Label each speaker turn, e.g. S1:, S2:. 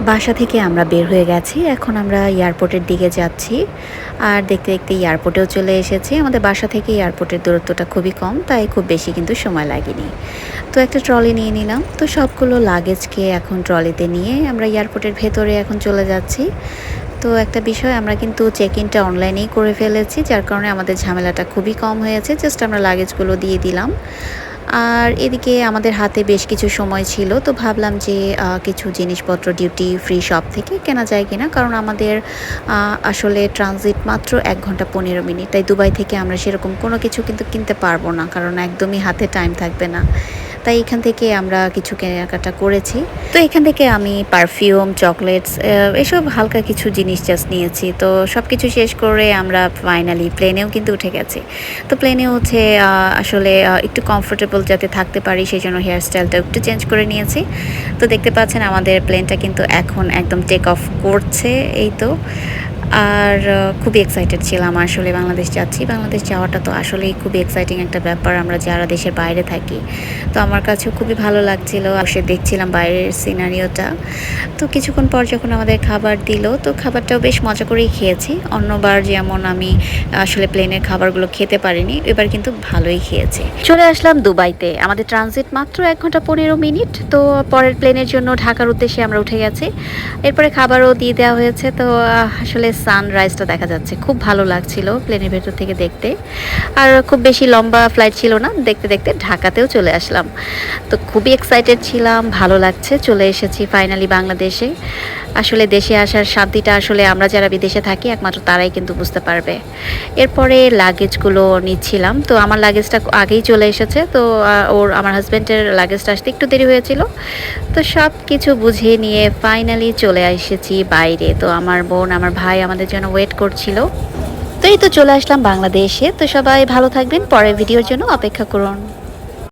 S1: বাসা থেকে আমরা বের হয়ে গেছি। এখন আমরা এয়ারপোর্টের দিকে যাচ্ছি। আর দেখতে দেখতে এয়ারপোর্টেও চলে এসেছি। আমাদের বাসা থেকে এয়ারপোর্টের দূরত্বটা খুবই কম, তাই খুব বেশি কিন্তু সময় লাগেনি। তো একটা ট্রলি নিয়ে নিলাম। তো সবগুলো লাগেজকে এখন ট্রলিতে নিয়ে আমরা এয়ারপোর্টের ভেতরে এখন চলে যাচ্ছি। তো একটা বিষয়, আমরা কিন্তু চেক ইনটা অনলাইনেই করে ফেলেছি, যার কারণে আমাদের ঝামেলাটা খুবই কম হয়েছে জাস্ট আমরা লাগেজগুলো দিয়ে দিলাম। আর এদিকে আমাদের হাতে বেশ কিছু সময় ছিল, তো ভাবলাম যে কিছু জিনিসপত্র ডিউটি ফ্রি শপ থেকে কেনা যায় কিনা, কারণ আমাদের আসলে ট্রানজিট মাত্র এক ঘণ্টা পনেরো মিনিট, তাই দুবাই থেকে আমরা সেরকম কোনো কিছু কিন্তু কিনতে পারব না, কারণ একদমই হাতে টাইম থাকবে না। তাই এখান থেকে আমরা কিছু কেনাকাটা করেছি। তো এখান থেকে আমি পারফিউম চকলেটস এসব হালকা কিছু জিনিস জাস্ট নিয়েছি। তো সব কিছু শেষ করে আমরা ফাইনালি প্লেনেও কিন্তু উঠে গেছি। তো প্লেনে উঠে আসলে একটু কমফোর্টেবল যাতে থাকতে পারি সেই জন্য হেয়ার স্টাইলটা একটু চেঞ্জ করে নিয়েছি। তো দেখতে পাচ্ছেন আমাদের প্লেনটা কিন্তু এখন একদম টেক অফ করছে, এই তো। আর খুবই এক্সাইটেড ছিলাম আসলে বাংলাদেশ যাচ্ছি। বাংলাদেশ যাওয়াটা তো আসলেই খুবই এক্সাইটিং একটা ব্যাপার। আমরা যারা দেশের বাইরে থাকি, তো আমার কাছেও খুবই ভালো লাগছিল। বসে দেখছিলাম বাইরের সিনারিওটা তো কিছুক্ষণ পর যখন আমাদের খাবার দিল, তো খাবারটাও বেশ মজা করেই খেয়েছি। অন্যবার যেমন আমি আসলে প্লেনের খাবারগুলো খেতে পারিনি, এবার কিন্তু ভালোই খেয়েছি। চলে আসলাম দুবাইতে। আমাদের ট্রানজিট মাত্র এক ঘণ্টা পনেরো মিনিট, তো পরের প্লেনের জন্য ঢাকার উদ্দেশ্যে আমরা উঠে গেছি। এরপরে খাবারও দিয়ে দেওয়া হয়েছে, তো আসলে সানরাইজটা দেখা যাচ্ছে। খুব ভালো লাগছিল প্লেনের ভেতর থেকে দেখতে। আর খুব বেশি লম্বা ফ্লাইট ছিল না, দেখতে দেখতে ঢাকাতেও চলে আসলাম। তো খুবই এক্সাইটেড ছিলাম, ভালো লাগছে, চলে এসেছি ফাইনালি বাংলাদেশে। আসলে দেশে আসার শান্তিটা আসলে আমরা যারা বিদেশে থাকি, একমাত্র তারাই কিন্তু বুঝতে পারবে। এরপরে লাগেজগুলো নিচ্ছিলাম। তো আমার লাগেজটা আগেই চলে এসেছে। তো ওর, আমার হাজব্যান্ডের লাগেজটা আসতে একটু দেরি হয়েছিল। তো সব কিছু বুঝিয়ে নিয়ে ফাইনালি চলে এসেছি বাইরে। তো আমার বোন, আমার ভাই আমাদের জন্য ওয়েট করছিল। তো এই তো চলে আসলাম বাংলাদেশে। তো সবাই ভালো থাকবেন, পরের ভিডিওর জন্য অপেক্ষা করুন।